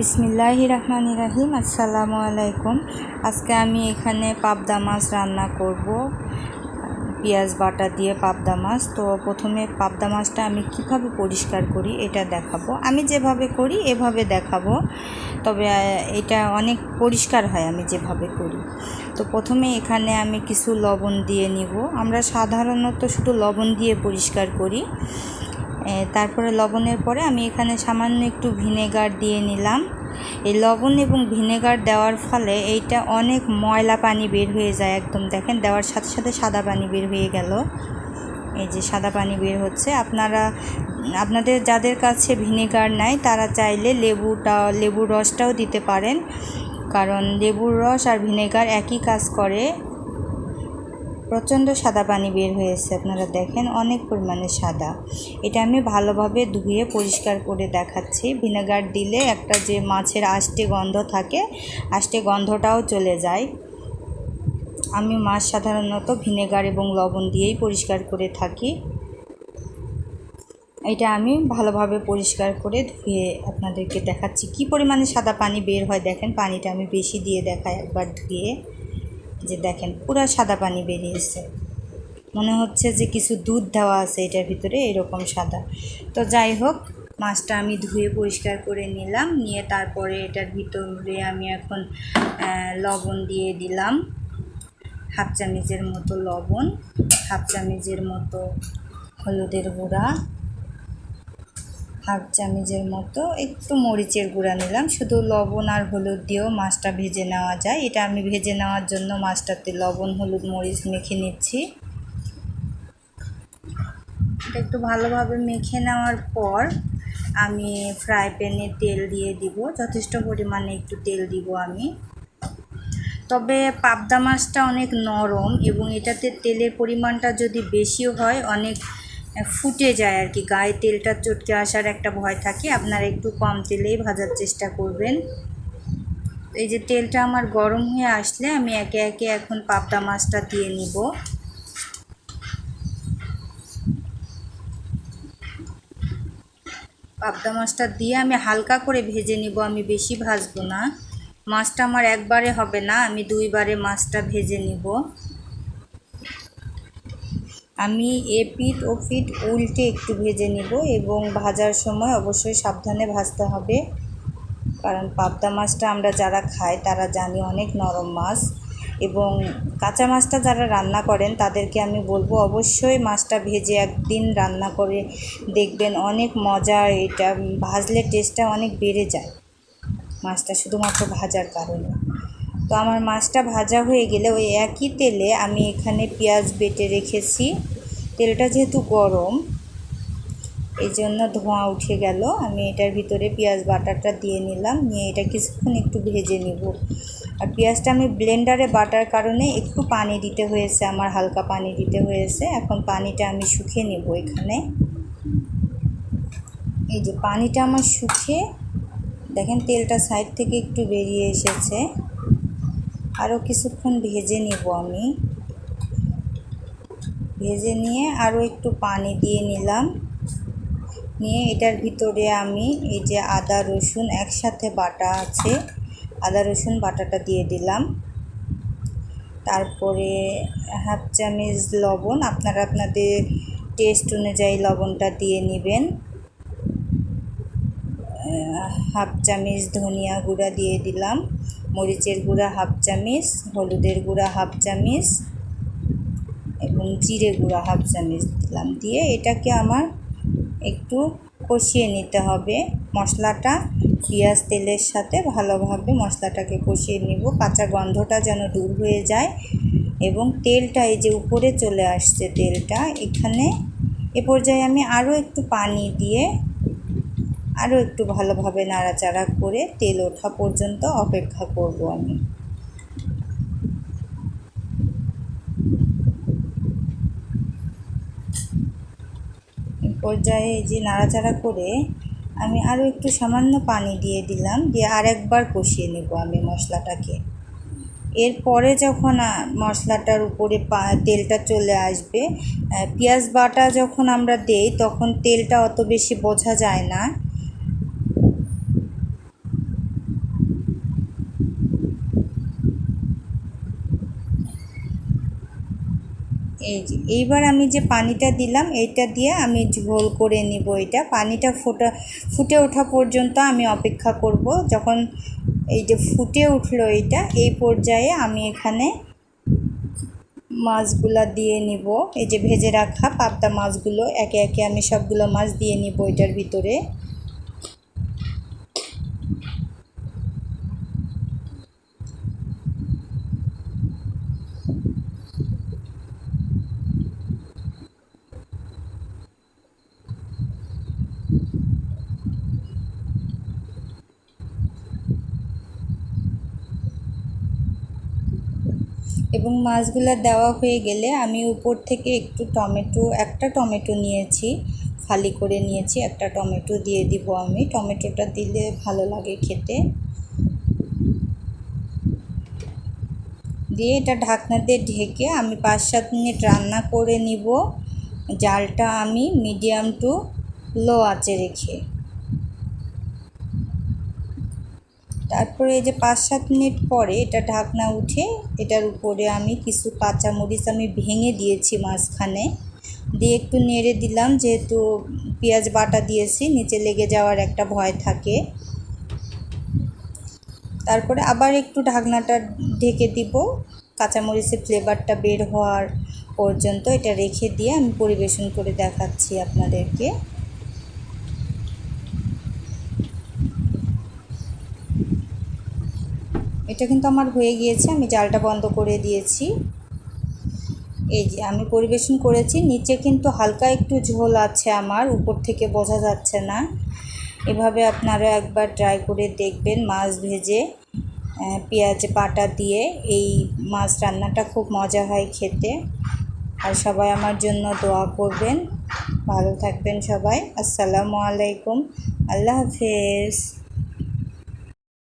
বিসমিল্লাহ রহমান রাহিম আসসালামু আলাইকুম আজকে আমি এখানে পাবদা মাছ রান্না করব, পেঁয়াজ বাটা দিয়ে পাবদা মাছ। তো প্রথমে পাবদা মাছটা আমি কীভাবে পরিষ্কার করি এটা দেখাবো। আমি যেভাবে করি এভাবে দেখাবো, তবে এটা অনেক পরিষ্কার হয় আমি যেভাবে করি। তো প্রথমে এখানে আমি কিছু লবণ দিয়ে নিব। আমরা সাধারণত শুধু লবণ দিয়ে পরিষ্কার করি। তারপরে লবণের পরে আমি এখানে সামান্য একটু ভিনেগার দিয়ে নিলাম। এই লবণ এবং ভিনেগার দেওয়ার ফলে এইটা অনেক ময়লা পানি বের হয়ে যায় একদম। দেখেন, দেওয়ার সাথে সাথে সাদা পানি বের হয়ে গেল। এই যে সাদা পানি বের হচ্ছে। আপনারা, আপনাদের যাদের কাছে ভিনেগার নাই, তারা চাইলে লেবুটা, লেবুর রসটাও দিতে পারেন। কারণ লেবুর রস আর ভিনেগার একই কাজ করে। প্রচণ্ড সাদা পানি বের হয়েছে, আপনারা দেখেন অনেক পরিমাণে সাদা। এটা আমি ভালোভাবে ধুয়ে পরিষ্কার করে দেখাচ্ছি। ভিনেগার দিলে একটা যে মাছের আষ্টে গন্ধ থাকে, আষ্টে গন্ধটাও চলে যায়। আমি মাছ সাধারণত ভিনেগার এবং লবণ দিয়েই পরিষ্কার করে থাকি। এটা আমি ভালোভাবে পরিষ্কার করে ধুয়ে আপনাদেরকে দেখাচ্ছি। কি পরিমাণে সাদা পানি বের হয় দেখেন, পানিটা আমি বেশি দিয়ে দেখাই একবার ধুয়ে। যে দেখেন, পুরো সাদা পানি বেরিয়েছে। মনে হচ্ছে যে কিছু দুধ দেওয়া আছে এটার ভিতরে, এরকম সাদা। তো যাই হোক, মাছটা আমি ধুয়ে পরিষ্কার করে নিলাম, নিয়ে তারপরে এটার ভিতরে আমি এখন লবণ দিয়ে দিলাম। হাফ চামচের মতো লবণ, হাফ চামচের মতো হলুদের গুঁড়া। হাফ চামচের মতো, একটু মরিচের গুঁড়া নিলাম। শুধু লবণ আর হলুদ দিয়েও মাছটা ভেজে নেওয়া যায়। এটা আমি ভেজে নেওয়ার জন্য মাছটাতে লবণ, হলুদ, মরিচ মেখে নিচ্ছি। এটা একটু ভালোভাবে মেখে নেওয়ার পর আমি ফ্রাই প্যানে তেল দিয়ে দিব। যথেষ্ট পরিমাণে একটু তেল দিব আমি। তবে পাবদা মাছটা অনেক নরম এবং এটাতে তেলের পরিমাণটা যদি বেশিও হয়, অনেক ফুটে যায় আর কি, গায়ে তেলটা চটকে আসার একটা ভয় থাকে। আপনারা একটু কম তেলেই ভাজার চেষ্টা করবেন। এই যে তেলটা আমার গরম হয়ে আসলে আমি একে একে এখন পাবদা মাছটা দিয়ে নিব। পাবদা মাছটা দিয়ে আমি হালকা করে ভেজে নিব, আমি বেশি ভাজবো না। মাছটা আমার একবারে হবে না, আমি দুইবারে মাছটা ভেজে নিব। আমি এ পিঠ ও পিঠ উল্টে একটু ভেজে নিব এবং ভাজার সময় অবশ্যই সাবধানে ভাজতে হবে। কারণ পাবদা মাছটা আমরা যারা খাই, তারা জানি অনেক নরম মাছ এবং কাঁচা মাছটা যারা রান্না করেন, তাদেরকে আমি বলব অবশ্যই মাছটা ভেজে একদিন রান্না করে দেখবেন অনেক মজা, এটা ভাজলে টেস্টটা অনেক বেড়ে যায়। মাছটা শুধুমাত্র ভাজার কারণে। তো আমার মাছটা ভাজা হয়ে গেলে ওই একই তেলে আমি এখানে পেঁয়াজ বেটে রেখেছি। তেলটা যেহেতু গরম এই জন্য ধোঁয়া উঠে গেল। আমি এটার ভিতরে পেঁয়াজ বাটারটা দিয়ে নিলাম, নিয়ে এটা কিছুক্ষণ একটু ভেজে নিব। আর পেঁয়াজটা আমি ব্লেন্ডারে বাটার কারণে একটু পানি দিতে হয়েছে, আমার হালকা পানি দিতে হয়েছে। এখন পানিটা আমি শুকিয়ে নেব এখানে। এই যে পানিটা আমার শুকিয়ে, দেখেন তেলটা সাইড থেকে একটু বেরিয়ে এসেছে। আরও কিছুক্ষণ ভেজে নেব আমি। ভেজে নিয়ে আরও একটু পানি দিয়ে নিলাম। নিয়ে এটার ভিতরে আমি এই যে আদা, রসুন একসাথে বাটা আছে, আদা, রসুন বাটাটা দিয়ে দিলাম। তারপরে হাফ চামচ লবণ, আপনারা আপনাদের টেস্ট অনুযায়ী লবণটা দিয়ে নেবেন। হাফ চামচ ধনিয়া গুঁড়া দিয়ে দিলাম। মরিচের গুঁড়া হাফ চামচ, হলুদের গুঁড়া হাফ চামচ এবং জিরে গুঁড়া হাফ চামচ দিলাম। দিয়ে এটাকে আমার একটু কষিয়ে নিতে হবে। মশলাটা পেঁয়াজ তেলের সাথে ভালোভাবে মশলাটাকে কষিয়ে নিব। কাঁচা গন্ধটা যেন দূর হয়ে যায় এবং তেলটা এই যে উপরে চলে আসছে তেলটা, এখানে এ পর্যায়ে আমি আরও একটু পানি দিয়ে আরও একটু ভালোভাবে নাড়াচাড়া করে তেল ওঠা পর্যন্ত অপেক্ষা করব আমি। পর্যায়ে যে নাড়াচাড়া করে আমি আরও একটু সামান্য পানি দিয়ে দিলাম, দিয়ে আরেকবার কষিয়ে নেব আমি মশলাটাকে। এরপরে যখন মশলাটার উপরে তেলটা চলে আসবে পেঁয়াজ বাটা যখন আমরা দেই, তখন তেলটা অত বেশি বোঝা যায় না। এই যে, এইবার আমি যে পানিটা দিলাম, এইটা দিয়ে আমি ঝোল করে নিব এটা। পানিটা ফোটা, ফুটে ওঠা পর্যন্ত আমি অপেক্ষা করব। যখন এই যে ফুটে উঠল এইটা, এই পর্যায়ে আমি এখানে মাছগুলা দিয়ে নিব। এই যে ভেজে রাখা পাবদা মাছগুলো, একে একে আমি সবগুলো মাছ দিয়ে নিব এটার ভিতরে। এবং মাছগুলো দেওয়া হয়ে গেলে আমি উপর থেকে একটু টমেটো, একটা টমেটো নিয়েছি, খালি করে নিয়েছি, একটা টমেটো দিয়ে দিব আমি। টমেটোটা দিলে ভালো লাগে খেতে। দিয়ে এটা ঢাকনা দিয়ে ঢেকে আমি পাঁচ সাত মিনিট রান্না করে নিব। জালটা আমি মিডিয়াম টু লো আঁচে রেখে। তারপরে এই যে পাঁচ সাত মিনিট পরে এটা ঢাকনা উঠে, এটার উপরে আমি কিছু কাঁচামরিচ আমি ভেঙে দিয়েছি মাঝখানে। দিয়ে একটু নেড়ে দিলাম, যেহেতু পেঁয়াজ বাটা দিয়েছি, নিচে লেগে যাওয়ার একটা ভয় থাকে। তারপরে আবার একটু ঢাকনাটা ঢেকে দিব। কাঁচামরিচের ফ্লেভারটা বের হওয়ার পর্যন্ত এটা রেখে দিয়ে আমি পরিবেশন করে দেখাচ্ছি আপনাদেরকে। এটা কিন্তু আমার হয়ে গিয়েছে, আমি জালটা বন্ধ করে দিয়েছি। এই যে আমি পরিবেশন করেছি, নিচে কিন্তু হালকা একটু ঝোল আছে আমার, উপর থেকে বোঝা যাচ্ছে না। এভাবে আপনারা একবার ট্রাই করে দেখবেন মাছ ভেজে পেঁয়াজ পাটা দিয়ে। এই মাছ রান্নাটা খুব মজা হয় খেতে। আর সবাই আমার জন্য দোয়া করবেন। ভালো থাকবেন সবাই। আসসালামু আলাইকুম। আল্লাহ হাফেজ।